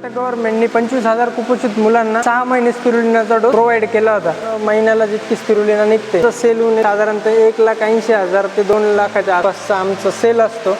कर्नाटक गव्हर्नमेंटनी पंचवीस हजार कुपोषित मुलांना सहा महिने स्पिरुलिनाचा डोस प्रोव्हाइड केला होता. महिन्याला जितकी स्पिरुलिना निघते. तर सेल होऊन साधारणतः एक लाख ऐंशी हजार ते दोन लाखाच्या आसपासचा आमचा सेल असतो.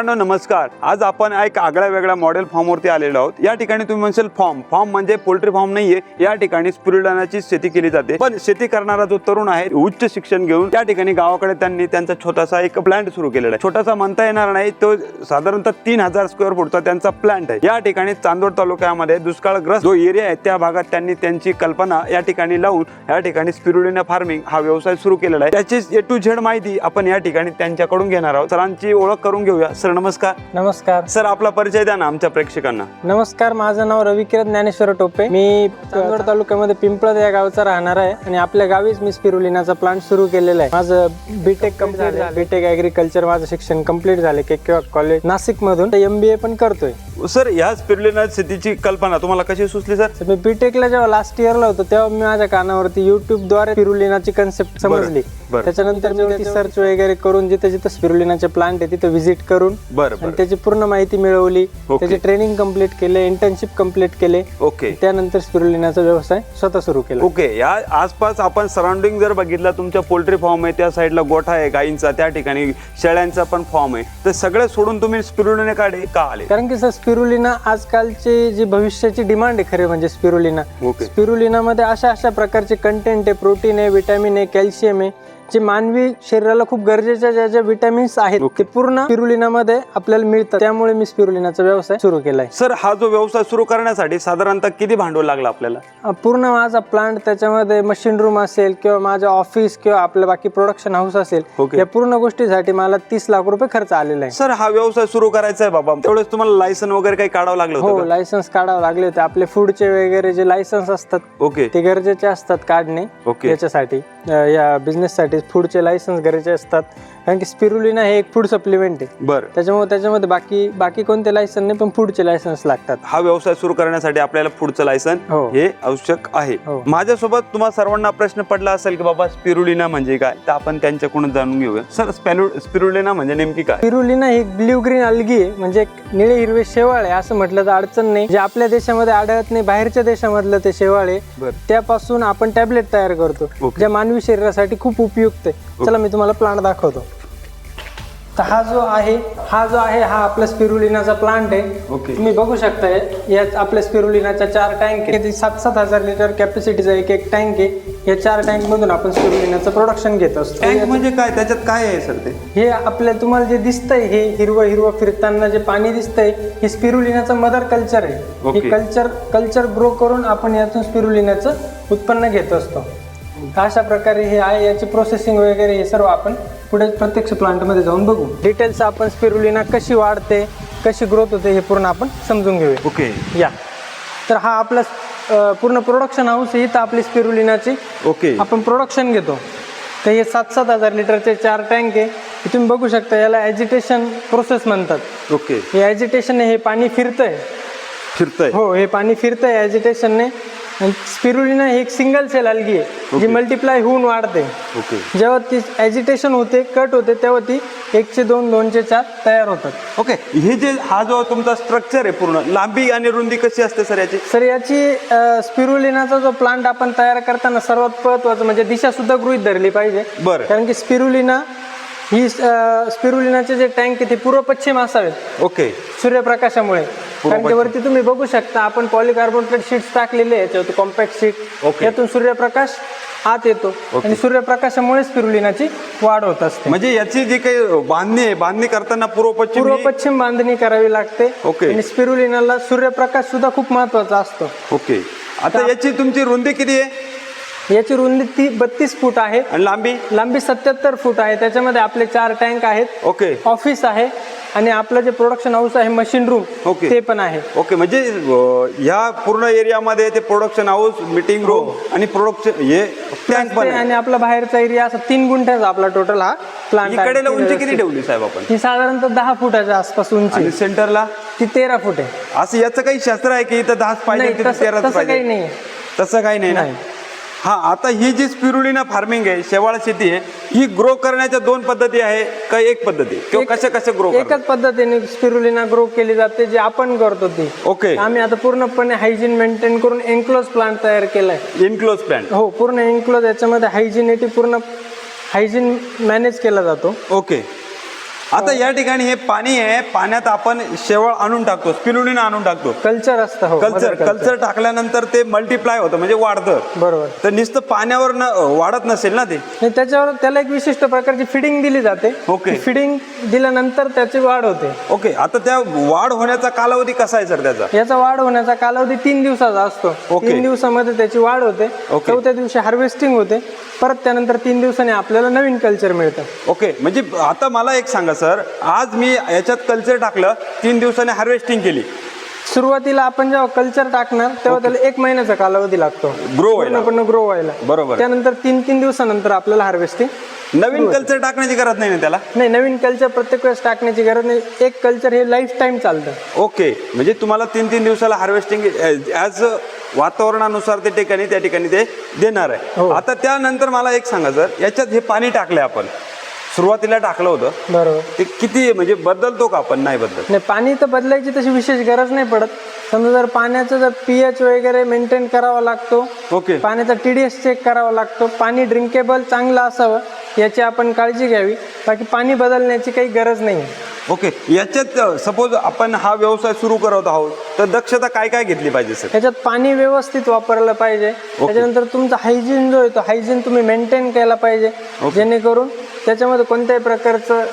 मित्रांनो नमस्कार. आज आपण एक आगळ्या वेगळ्या मॉडेल फॉर्मवरती आलेलो आहोत. या ठिकाणी तुम्ही म्हणशाल फॉर्म फॉर्म म्हणजे पोल्ट्री फॉर्म नाहीये. या ठिकाणी स्पिरुलिनाची शेती केली जाते. पण शेती करणारा जो तरुण आहे उच्च शिक्षण घेऊन त्या ठिकाणी गावाकडे त्यांनी त्यांचा छोटासा एक प्लांट सुरू केलेला आहे. छोटासा म्हणता येणार नाही तो साधारणतः तीन हजार स्क्वेअर फूटचा त्यांचा प्लांट आहे. या ठिकाणी चांदोड तालुक्यामध्ये दुष्काळग्रस्त जो एरिया आहे त्या भागात त्यांनी त्यांची कल्पना या ठिकाणी लावून या ठिकाणी स्पिरुलिना फार्मिंग हा व्यवसाय सुरू केलेला आहे. त्याची ए टू झेड माहिती आपण या ठिकाणी त्यांच्याकडून घेणार आहोत. सरांची ओळख करून घेऊया. सर नमस्कार. नमस्कार. सर आपला परिचय द्या ना आमच्या प्रेक्षकांना. नमस्कार माझं नाव रविकिरण ज्ञानेश्वर टोपे. मी चांदवड तालुक्यामध्ये पिंपळद या गावचा राहणार आहे आणि आपल्या गावीच मी स्पिरुलिनाचा प्लांट सुरू केलेला आहे. माझं बीटेक कंप्लीट झालं बीटेक ऍग्रिकल्चर माझं शिक्षण कंप्लीट झाले के के कॉलेज नाशिक मधून एम बी ए पण करतोय. सर या स्पिरुलिना शेतीची कल्पना तुम्हाला कशी सुचली सर? मी बीटेकला जेव्हा लास्ट इयरला होतो तेव्हा मी माझ्या कानावरती युट्यूबद्वारे स्पिरुलिनाची कन्सेप्ट समजली. बरं. त्याच्यानंतर मी सर्च वगैरे करून जिथे जिथे स्पिरुलिनाचे प्लांट आहे तिथे व्हिजिट करून बरं आणि त्याची पूर्ण माहिती मिळवली. ओके. त्याचे ट्रेनिंग कंप्लीट केले इंटर्नशिप कंप्लीट केले. ओके. त्यानंतर स्पिरुलिनाचा व्यवसाय स्वतः सुरू केला. ओके या आसपास आपण सराउंडिंग जर बघितलं तुमच्या पोल्ट्री फार्म आहे त्या साईडला गोठा आहे गाईंचा त्या ठिकाणी शेळ्यांचा पण फॉर्म आहे. तर सगळं सोडून तुम्ही स्पिरुलिनाकडे का आले? कारण की सर स्पिरुलिना आजकालची जी भविष्याची डिमांड आहे खरे म्हणजे स्पिरुलिना. ओके स्पिरुलिना मध्ये अशा अशा प्रकारचे कंटेंट आहे प्रोटीन आहे विटॅमिन आहे कॅल्शियम आहे. जे मानवी शरीराला खूप गरजेच्या ज्या ज्या विटॅमिन्स आहेत ते पूर्ण स्पिरुलिना मध्ये आपल्याला मिळतात. त्यामुळे मी स्पिरुलिनाचा व्यवसाय सुरू केलाय. सर हा जो व्यवसाय सुरू करण्यासाठी साधारणतः किती भांडवल लागलं आपल्याला? अ, पूर्ण माझा प्लांट त्याच्यामध्ये मशीन रूम असेल किंवा माझं ऑफिस किंवा आपलं बाकी प्रोडक्शन हाऊस असेल. या पूर्ण गोष्टीसाठी मला तीस लाख रुपये खर्च आलेला आहे. सर हा व्यवसाय सुरू करायचा आहे बाबा. तेवढेच तुम्हाला लायसन वगैरे काही काढावं लागलं हो होतं का? लायसन्स काढावे लागले होते. आपले फूडचे वगैरे जे लायसन्स असतात ओके. ते गरजेचे असतात काढणे ओके. याच्यासाठी अ, या बिझनेससाठी फूडचे लायसन्स गरजेचे असतात. कारण की स्पिरुलिना हे एक फूड सप्लिमेंट आहे. बरं. त्याच्यामुळे त्याच्यामध्ये बाकी बाकी कोणते लायसन नाही पण फूडचे लायसन्स लागतात. हा व्यवसाय सुरू करण्यासाठी आपल्याला पुढचं लायसन हो. हे आवश्यक आहे. हो. माझ्यासोबत तुम्हाला सर्वांना प्रश्न पडला असेल की बाबा स्पिरुलिना म्हणजे काय? तर आपण त्यांच्याकडून जाणून घेऊया. सर स्पॅलु स्पिरुलिना म्हणजे नेमकी काय? स्पिरुलिना ही ब्ल्यू ग्रीन अलगी आहे. म्हणजे एक निळे हिरवे शेवाळ आहे असं म्हटलं तर अडचण नाही. जे आपल्या देशामध्ये आढळत नाही बाहेरच्या देशामधलं ते शेवाळ आहे. बरं. त्यापासून आपण टॅबलेट तयार करतो. ओके. ज्या मानवी शरीरासाठी खूप उपयुक्त आहे. चला मी तुम्हाला प्लांट दाखवतो. तर हा जो आहे हा जो आहे हा आपला स्पिरुलिनाचा प्लांट आहे. ओके. तुम्ही बघू शकता यात आपल्या स्पिरुलिनाच्या चार टँक आहे सात सात हजार लिटर कॅपॅसिटीचा एक एक टँक आहे. या चार टँक मधून आपण स्पिरुलिनाचं प्रोडक्शन घेत असतो. टँक म्हणजे काय? त्याच्यात काय आहे सर ते? हे आपल्या तुम्हाला जे दिसतंय हे हिरवं हिरवं फिरताना जे पाणी दिसतंय हे स्पिरुलिनाचं मदर कल्चर आहे. हे कल्चर कल्चर ग्रो करून आपण यातून स्पिरुलिनाचं उत्पन्न घेत असतो. अशा प्रकारे हे आहे याची प्रोसेसिंग वगैरे हे सर्व आपण पुढे प्रत्यक्ष प्लांटमध्ये जाऊन बघू. डिटेल्स आपण स्पिरुलिना कशी वाढते कशी ग्रोथ होते हे पूर्ण आपण समजून घेऊया. ओके या. तर हा आपला पूर्ण प्रोडक्शन हाऊस आहे इथं आपली स्पिरुलिनाची ओके आपण प्रोडक्शन घेतो. तर हे सात सात हजार लिटरचे चार टँक आहे. हे तुम्ही बघू शकता याला ॲजिटेशन प्रोसेस म्हणतात. ओके हे ॲजिटेशनने हे पाणी फिरतंय. फिरतंय. हो हे पाणी फिरतंय ॲजिटेशनने स्पिरुलिना ही एक सिंगल सेल अलगी आहे जी मल्टिप्लाय होऊन वाढते. ओके जेव्हा ती ॲजिटेशन होते कट होते तेव्हा ती एकचे दोन दोनचे चार तयार होतात. ओके हे जे हा जो तुमचा स्ट्रक्चर आहे पूर्ण लांबी आणि रुंदी कशी असते सर याची? सर याची स्पिरुलिनाचा जो प्लांट आपण तयार करताना सर्वात महत्वाचं म्हणजे दिशा सुद्धा गृहीत धरली पाहिजे. बरं. कारण की स्पिरुलिना ही स्पिरुलिनाचे जे टँक आहे ते पूर्व पश्चिम असावेत ओके सूर्यप्रकाशामुळे. कारण की वरती तुम्ही बघू शकता आपण पॉलिकार्बोनेटेड शीट्स टाकलेले आहे याच्यावरती कॉम्पॅक्ट शीट. यातून सूर्यप्रकाश आत येतो. आणि सूर्यप्रकाशामुळे स्पिरुलिनाची वाढ होत असते. म्हणजे याची जी काही बांधणी आहे बांधणी करताना पूर्व पश्चिम पूर्व पश्चिम बांधणी करावी लागते. ओके. आणि स्पिरुलिनाला सूर्यप्रकाश सुद्धा खूप महत्त्वाचा असतो. ओके आता याची तुमची रुंदी किती आहे? याची रुंदी ती बत्तीस फूट आहे. आणि लांबी? लांबी सत्याहत्तर फूट आहे. त्याच्यामध्ये आपले चार टँक आहेत. ओके ऑफिस आहे. आणि आपलं जे प्रोडक्शन हाऊस आहे मशीन रूम ओके. ते पण आहे. ओके म्हणजे अं, ह्या पूर्ण एरियामध्ये ते प्रोडक्शन हाऊस मीटिंग रूम आणि प्रोडक्शन हे टँक पण आहे आणि आपला बाहेरचा एरिया असा तीन गुंठ्याचा आपला टोटल हा प्लांट इकडेला उंची किती ठेवली साहेब आपण? ही साधारणतः दहा फुटाच्या आसपास उंची आणि सेंटरला ती तेरा फूट आहे. असं याचं काही शास्त्र आहे की इथं दहाच पाहिजे नाही तिथं तसं तेराच तसं काही पाहिजे नाही. तसं काही नाही ना? नाही. हा आता ही जी स्पिरुलिना फार्मिंग आहे शेवाळ शेती आहे ही ग्रो करण्याच्या दोन पद्धती आहे का एक पद्धती? किंवा कशा कशा ग्रो एकच पद्धतीने स्पिरुलिना ग्रो केली जाते जे आपण करतो ती. ओके आम्ही आता पूर्णपणे हायजीन मेंटेन करून एन्क्लोज प्लांट तयार केलाय. इनक्लोज प्लॅन हो पूर्ण एन्क्लोज याच्यामध्ये हायजिनिटी पूर्ण हायजीन मॅनेज केला जातो. ओके आता या ठिकाणी हे पाणी आहे पाण्यात आपण शेवाळ आणून टाकतो स्पिरुलिना आणून टाकतो. कल्चर असतं हो कल्चर mother. कल्चर. टाकल्यानंतर ते मल्टिप्लाय होतं म्हणजे वाढतं. बरोबर. तर नुसतं पाण्यावर न वाढत नसेल ना ते? आणि त्याच्यावर त्याला एक विशिष्ट प्रकारची फिडिंग दिली जाते. ओके. फिडिंग दिल्यानंतर त्याची वाढ होते. ओके आता त्या वाढ होण्याचा कालावधी कसा आहे सर त्याचा? याचा वाढ होण्याचा कालावधी तीन दिवसाचा असतो. तीन दिवसामध्ये त्याची वाढ होते. चौथ्या दिवशी हार्वेस्टिंग होते. परत त्यानंतर तीन दिवसांनी आपल्याला नवीन कल्चर मिळतं. ओके म्हणजे आता मला एक सांगा सर आज मी याच्यात कल्चर टाकलं तीन दिवसांनी हार्वेस्टिंग केली. सुरुवातीला आपण जेव्हा कल्चर टाकणार तेव्हा त्याला एक महिन्याचा कालावधी लागतो. ग्रो व्हायला. ग्रो व्हायला. बरोबर. त्यानंतर तीन तीन दिवसानंतर आपल्याला हार्वेस्टिंग नवीन कल्चर टाकण्याची गरज नाही ना त्याला? नाही नवीन कल्चर प्रत्येक वेळेस टाकण्याची गरज नाही. एक कल्चर हे लाईफ टाईम चालतं. ओके म्हणजे तुम्हाला तीन तीन दिवसाला हार्वेस्टिंग ॲज वातावरणानुसार ते ठिकाणी त्या ठिकाणी ते देणार आहे. हो. आता त्यानंतर मला एक सांगा सर याच्यात हे पाणी टाकलंय आपण. सुरुवातीला टाकलं होतं. बरोबर. ते किती म्हणजे बदलतो का आपण? नाही बदलत. नाही पाणी तर बदलायची तशी विशेष गरज नाही पडत. समजा जर पाण्याचं जर पीएच वगैरे मेंटेन करावा लागतो ओके. पाण्याचा टीडीएस चेक करावा लागतो पाणी ड्रिंकेबल चांगलं असावं याची आपण काळजी घ्यावी. बाकी पाणी बदलण्याची काही गरज नाही. ओके याच्यात सपोज आपण हा व्यवसाय सुरू करत आहोत तर दक्षता काय काय घेतली पाहिजे सर? त्याच्यात पाणी व्यवस्थित वापरलं पाहिजे. त्याच्यानंतर तुमचा हायजीन जो आहे तो हायजीन तुम्ही मेंटेन केला पाहिजे. जेणेकरून त्याच्यामध्ये कोणत्याही प्रकारचं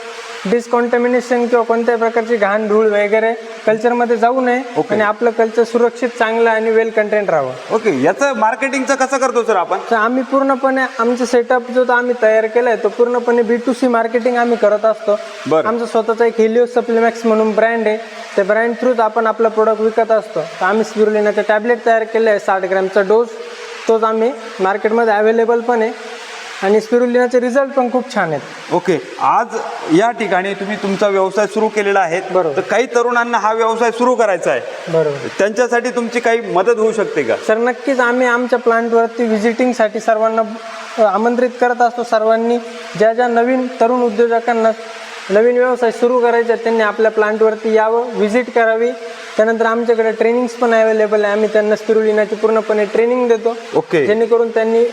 डिस्कॉन्टॅमिनेशन किंवा कोणत्याही प्रकारची घाण धूळ वगैरे कल्चरमध्ये जाऊ नये आणि आपलं कल्चर सुरक्षित चांगलं आणि वेल कंटेंट राहावं. ओके याचं मार्केटिंगचं कसं करतो सर आपण? तर आम्ही पूर्णपणे आमचं सेटअप जो तो आम्ही तयार केलाय तो पूर्णपणे बी टू सी मार्केटिंग आम्ही करत असतो. बरं. आमचा स्वतःचा एक हेलिओ सप्लिमॅक्स म्हणून ब्रँड आहे. त्या ब्रँड थ्रूच आपण आपलं प्रोडक्ट विकत असतो. तर आम्ही स्पिरुलिनाचे टॅबलेट तयार केले आहे साठ ग्रॅमचा डोस तोच आम्ही मार्केटमध्ये अवेलेबल पण आहे. आणि स्पिरुलिनाचे रिझल्ट पण खूप छान आहेत. ओके आज या ठिकाणी तुम्ही तुमचा व्यवसाय सुरू केलेला आहे. बरोबर. तर काही तरुणांना हा व्यवसाय सुरू करायचा आहे. बरोबर. त्यांच्यासाठी तुमची काही मदत होऊ शकते का? सर नक्कीच आम्ही आमच्या प्लांटवरती व्हिजिटिंगसाठी सर्वांना अ, आमंत्रित करत असतो. सर्वांनी ज्या ज्या नवीन तरुण उद्योजकांना नवीन व्यवसाय सुरू करायचे त्यांनी आपल्या प्लांटवरती यावं व्हिजिट करावी. त्यानंतर आमच्याकडे ट्रेनिंग्स पण अवेलेबल आहे. आम्ही त्यांना स्पिरुलिनाची पूर्णपणे ट्रेनिंग देतो. ओके जेणेकरून त्यांनी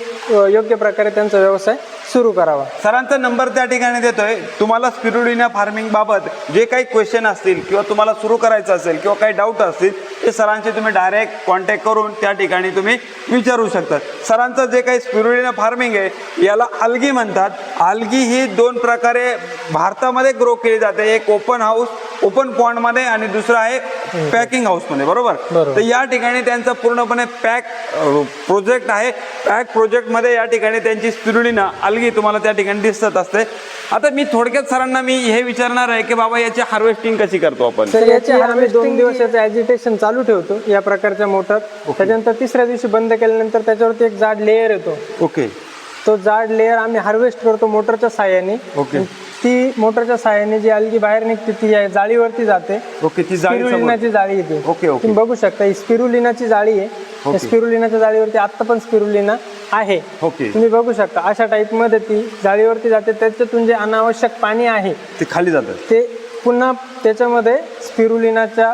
योग्य प्रकारे त्यांचा व्यवसाय सुरू करावा. सरांचा नंबर त्या ठिकाणी देतोय. तुम्हाला स्पिरुलिना फार्मिंग बाबत जे काही क्वेश्चन असतील किंवा तुम्हाला सुरू करायचं असेल किंवा काही डाऊट असतील ते सरांचे तुम्ही डायरेक्ट कॉन्टॅक्ट करून त्या ठिकाणी तुम्ही विचारू शकता. सरांचं जे काही स्पिरुलिना फार्मिंग आहे याला अलगी म्हणतात. आलगी ही दोन प्रकारे भारतामध्ये ग्रो केली जाते. एक ओपन हाऊस ओपन पॉन्डमध्ये आणि दुसरं आहे पॅकिंग हाऊसमध्ये बरोबर? बरोबर. तर या ठिकाणी त्यांचा पूर्णपणे पॅक प्रोजेक्ट आहे. पॅक प्रोजेक्टमध्ये या ठिकाणी त्यांची स्पिरुलिना अलगी तुम्हाला त्या ठिकाणी दिसत असते. आता मी थोडक्यात सरांना मी हे विचारणार आहे की बाबा याची हार्वेस्टिंग कशी करतो आपण? तर याची आम्ही दोन दिवस याचं ॲजिटेशन चालू ठेवतो या प्रकारच्या मोटर. त्याच्यानंतर तिसऱ्या दिवशी बंद केल्यानंतर त्याच्यावरती एक जाड लेअर येतो. ओके. तो जाड लेअर आम्ही हार्वेस्ट करतो मोटरच्या साह्याने ओके. ती मोटरच्या साह्याने जी अलगी बाहेर निघते ती या जाळीवरती जाते. ओके ती. स्पिरुलिनाची जाळी येते. Okay, okay. तुम्ही बघू शकता ही स्पिरुलिनाची जाळी आहे. या स्पिरुलिनाच्या जाळीवरती आत्ता पण स्पिरुलिना आहे. ओके तुम्ही बघू शकता अशा टाईपमध्ये ती जाळीवरती जाते. त्याच्यातून जे अनावश्यक पाणी आहे ते खाली जातं. ते पुन्हा त्याच्यामध्ये स्पिरुलिनाच्या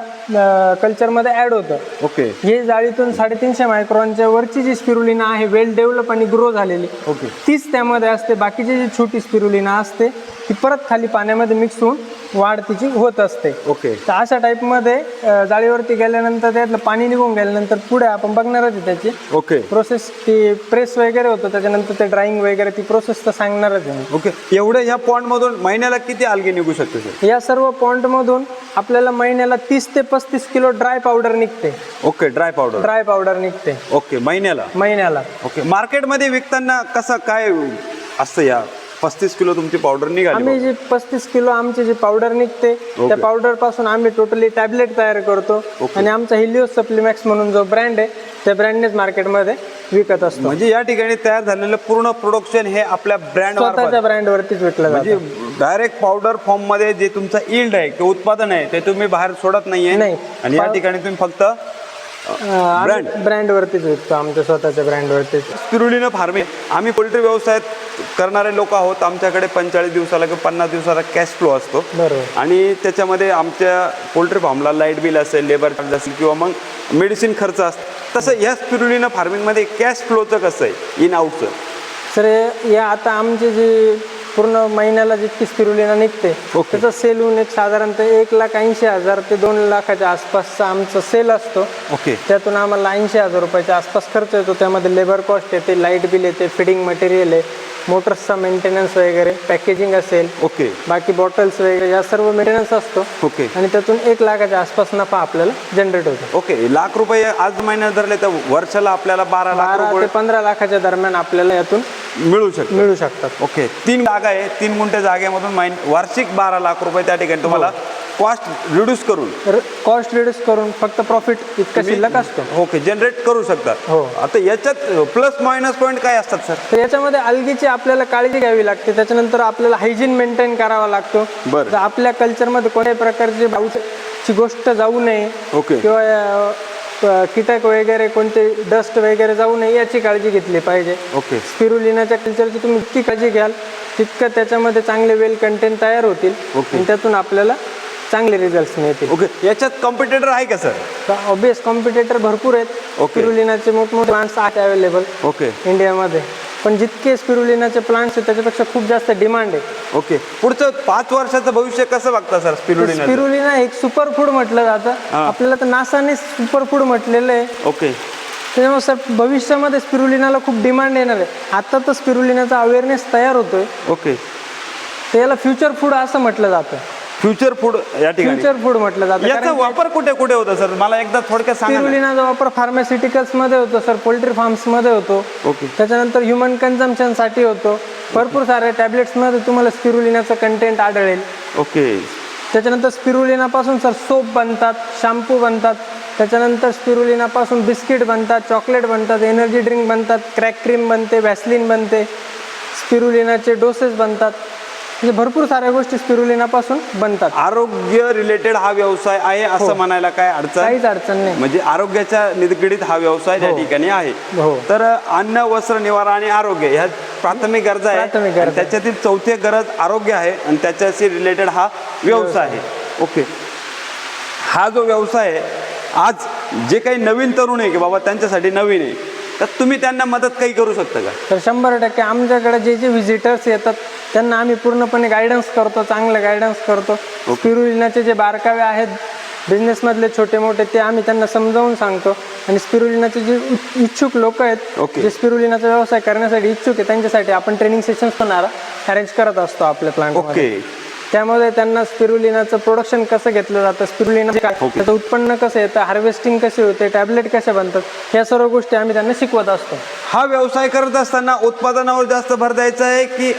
कल्चरमध्ये ॲड होतं. ओके. हे जाळीतून साडेतीनशे मायक्रॉनच्या वरची जी स्पिरुलिना आहे वेल डेव्हलप आणि ग्रो झालेली. ओके. तीच त्यामध्ये असते. बाकीची जी छोटी स्पिरुलिना असते ती परत खाली पाण्यामध्ये मिक्स होऊन वाढ तिची होत असते. ओके. तर अशा टाईपमध्ये जाळीवरती गेल्यानंतर त्यातलं पाणी निघून गेल्यानंतर पुढे आपण बघणारच आहे त्याची. ओके. प्रोसेस ती प्रेस वगैरे होतं त्याच्यानंतर ते ड्राईंग वगैरे ती प्रोसेस तर सांगणारच आहे. ओके. एवढ्या ह्या पॉन्ड मधून महिन्याला किती अलगी निघू शकते सर या सर्व पॉन्टमधून आपल्याला महिन्याला तीस ते पस्तीस किलो ड्राय पावडर निघते. Okay dry powder. Dry powder निघते. ओके महिन्याला? महिन्याला. ओके मार्केटमध्ये विकताना कसं काय असतं या पस्तीस किलो तुमची पावडर निघाली आम्ही जी पस्तीस किलो आमची जी पावडर निघते त्या पावडरपासून आम्ही टोटली टॅबलेट तयार करतो. आणि आमचा हिलिओ सप्लिमॅक्स म्हणून जो ब्रँड आहे त्या ब्रँडनेच मार्केटमध्ये विकत असतो. म्हणजे या ठिकाणी तयार झालेलं पूर्ण प्रोडक्शन हे आपल्या ब्रँड स्वतःच्या ब्रँडवरतीच विकलं म्हणजे जातं. डायरेक्ट पावडर फॉर्ममध्ये जे तुमचं इल्ड आहे किंवा उत्पादन आहे ते तुम्ही बाहेर सोडत नाहीये. नाही. आणि या पाव- ठिकाणी तुम्ही फक्त ब्रँड ब्रँडवरतीच विकतो आमच्या स्वतःच्या ब्रँडवरतीच स्पिरुलिना फार्मिंग आम्ही पोल्ट्री व्यवसायात करणारे लोक आहोत. आमच्याकडे पंचेचाळीस दिवसाला किंवा पन्नास दिवसाला कॅश फ्लो असतो. बरोबर. आणि त्याच्यामध्ये आमच्या पोल्ट्री फार्मला लाइट बिल असेल लेबर चार्ज असेल किंवा मग मेडिसिन खर्च असतो. तसं ह्या स्पिरुलिना फार्मिंगमध्ये कॅश फ्लोचं कसं आहे? इन आउटचं सर हे- या आता आमची जी पूर्ण महिन्याला जितकी स्पिरुलिना निघते. त्याचा सेल होऊन एक साधारणतः एक लाख ऐंशी हजार ते दोन लाखाच्या आसपासचा आमचा सेल असतो. ओके त्यातून आम्हाला ऐंशी हजार रुपयाच्या आसपास खर्च येतो. त्यामध्ये लेबर कॉस्ट येते लाइट बिल येते फिडिंग मटेरियल आहे. मोटर्सचा मेंटेनन्स वगैरे पॅकेजिंग असेल ओके. बाकी बॉटल्स वगैरे या सर्व मेंटेनन्स असतो. ओके. आणि त्यातून एक लाखाच्या आसपास नफा आपल्याला जनरेट होतो. ओके लाख रुपये आज महिन्यात धरले तर वर्षाला आपल्याला बारा लाख बारा ते रुपये पंधरा लाखाच्या दरम्यान आपल्याला यातून मिळू शकतात मिळू शकतात. ओके तीन जागा आहे तीन गुंठे जागेमधून महिन वार्षिक बारा लाख रुपये त्या ठिकाणी तुम्हाला कॉस्ट रिड्यूस करून. कॉस्ट रिड्यूस करून फक्त प्रॉफिट इतका शिल्लक असतो. ओके जनरेट करू शकतात हो. आता याच्यात प्लस मायनस पॉईंट काय असतात सर तर याच्यामध्ये अलगीची आपल्याला काळजी घ्यावी लागते. त्याच्यानंतर आपल्याला हायजीन मेंटेन करावा लागतो. बरं. आपल्या कल्चरमध्ये कोणत्याही प्रकारची ची गोष्ट जाऊ नये. ओके. किंवा कीटक वगैरे कोणते डस्ट वगैरे जाऊ नये याची काळजी घेतली पाहिजे. ओके. स्पिरुलिनाच्या कल्चरची तुम्ही इतकी काळजी घ्याल तितकं त्याच्यामध्ये चांगले वेल कंटेंट तयार होतील. ओके. आणि त्यातून आपल्याला चांगले रिझल्ट मिळतील. ओके याच्यात कॉम्पिटेटर आहे का सर ऑब्विस कॉम्पिटेटर भरपूर आहेत. ओके. स्पिरुलिनाचे मोठमोठे प्लांट्स आहेत अवेलेबल ओके इंडियामध्ये पण जितके स्पिरुलिनाचे प्लांट्स आहेत त्याच्यापेक्षा खूप जास्त डिमांड आहे. ओके पुढचं पाच वर्षाचं भविष्य कसं बघता सर स्पिरुलिना स्पिरुलिना एक सुपर फूड म्हटलं जातं. हा. आपल्याला तर नासाने सुपर फूड म्हटलेलं आहे. ओके त्याच्यामुळे सर भविष्यामध्ये स्पिरुलिनाला खूप डिमांड येणार आहे. आता तर स्पिरुलिनाचा अवेअरनेस तयार होतोय. ओके तर याला फ्युचर फूड असं म्हटलं जातं. फ्युचर फूड या ठिकाणी. फ्युचर फूड म्हटलं जातं. याचा कारण वापर कुठे कुठे होता सर? मला एकदा थोडक्यात सांगा ना. स्पिरुलिनाचा वापर फार्मास्युटिकल्समध्ये होतो सर. पोल्ट्री फार्म्समध्ये होतो. ओके. त्याच्यानंतर ह्युमन कन्झम्पशनसाठी होतो. भरपूर साऱ्या टॅबलेट्समध्ये तुम्हाला स्पिरुलिनाचं कंटेंट आढळेल. ओके. त्याच्यानंतर स्पिरुलिनापासून सर सोप बनतात शॅम्पू बनतात. त्याच्यानंतर स्पिरुलिनापासून बिस्किट बनतात चॉकलेट बनतात एनर्जी ड्रिंक बनतात क्रॅक क्रीम बनते व्हॅसलिन बनते. स्पिरुलिनाचे डोसेस बनतात. म्हणजे भरपूर साऱ्या गोष्टी स्पिरुलिनापासून बनतात. आरोग्य रिलेटेड हा व्यवसाय आहे असं म्हणायला काय अडचण? काहीच अडचण नाही. म्हणजे आरोग्याच्या निगडीत हा व्यवसाय त्या ठिकाणी आहे. हो. तर अन्न वस्त्र निवारा आणि आरोग्य ह्या प्राथमिक गरजा आहे प्राथमिक गरजा आणि त्याच्यातील चौथी गरज आरोग्य आहे आणि त्याच्याशी रिलेटेड हा व्यवसाय आहे. ओके. हा जो व्यवसाय आहे आज जे काही नवीन तरुण आहे की बाबा त्यांच्यासाठी नवीन आहे तर तुम्ही त्यांना मदत काही करू शकता का? तर शंभर टक्के आमच्याकडे जे जे व्हिजिटर्स येतात त्यांना आम्ही पूर्णपणे गायडन्स करतो चांगलं गायडन्स करतो. स्पिरुलिनाचे जे बारकावे आहेत बिझनेसमधले छोटे मोठे ते आम्ही त्यांना समजावून सांगतो. आणि स्पिरुलिनाचे जे इच्छुक लोक आहेत. जे स्पिरुलिनाचा व्यवसाय करण्यासाठी इच्छुक आहे त्यांच्यासाठी आपण ट्रेनिंग सेशन्स पण अरेंज करत असतो आपल्या प्लांट ओके त्यामध्ये त्यांना स्पिरुलिनाचं प्रोडक्शन कसं घेतलं जातं? स्पिरुलिना काय. त्याचं उत्पन्न कसं येतं? हार्वेस्टिंग कसे होते? टॅबलेट कसे बनतात? या सर्व गोष्टी आम्ही त्यांना शिकवत असतो. हा व्यवसाय करत असताना उत्पादनावर जास्त भर द्यायचा आहे की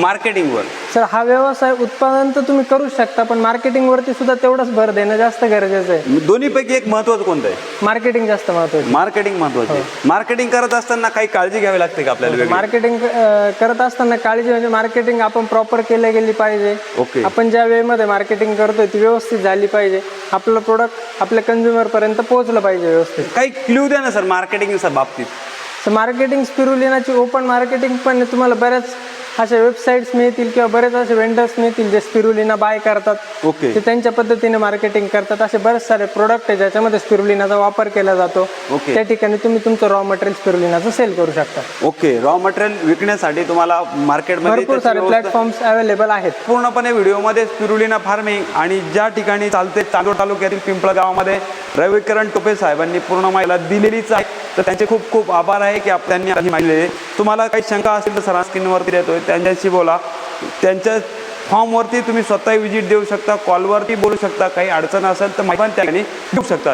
मार्केटिंगवर सर हा व्यवसाय उत्पादन तर तुम्ही करू शकता पण मार्केटिंगवरती सुद्धा तेवढंच भर देणं जास्त गरजेचं आहे. दोन्हीपैकी एक महत्वाचं कोणतं आहे? मार्केटिंग जास्त महत्वाचं मार्केटिंग महत्वाचं आहे. मार्केटिंग करत असताना काही काळजी घ्यावी लागते का आपल्याला वेगळी? मार्केटिंग करत असताना काळजी म्हणजे मार्केटिंग आपण प्रॉपर केल्या गेली पाहिजे. ओके आपण ज्या वेळेमध्ये मार्केटिंग करतोय ती व्यवस्थित झाली पाहिजे. आपलं प्रोडक्ट आपल्या कंझ्युमर पर्यंत पोहोचलं पाहिजे व्यवस्थित. काही क्ल्यू द्या ना सर मार्केटिंग बाबतीत. तर मार्केटिंग स्पिरुलिनाची ओपन मार्केटिंग पण तुम्हाला बऱ्याच अशा वेबसाईट्स मिळतील किंवा बरेच असे वेंडर्स मिळतील जे स्पिरुलिना बाय करतात. ओके ते त्यांच्या पद्धतीने मार्केटिंग करतात. असे बरेच सारे प्रोडक्ट आहे ज्याच्यामध्ये स्पिरुलिनाचा वापर केला जातो. ओके. त्या ठिकाणी तुम्ही तुमचं रॉ मटेरियल स्पिरुलिनाचं सेल करू शकता. ओके रॉ मटेरियल विकण्यासाठी तुम्हाला मार्केटमध्ये भरपूर सारे प्लॅटफॉर्म्स अवेलेबल आहेत. पूर्णपणे व्हिडिओमध्ये स्पिरुलिना फार्मिंग आणि ज्या ठिकाणी चालते चांदोड तालुक्यातील पिंपळ गावामध्ये रविकरण टोपे साहेबांनी पूर्ण माहिला दिलेलीच आहे. तर त्यांचे खूप खूप आभार आहे की त्यांनी माहिती. तुम्हाला काही शंका असतील तर सरांना स्क्रीनवरती देतोय. त्यांच्याशी बोला. त्यांच्या फॉर्मवरती तुम्ही स्वतः व्हिजिट देऊ शकता कॉलवरती बोलू शकता काही अडचण असेल तर माहिती पण त्यांनी देऊ शकता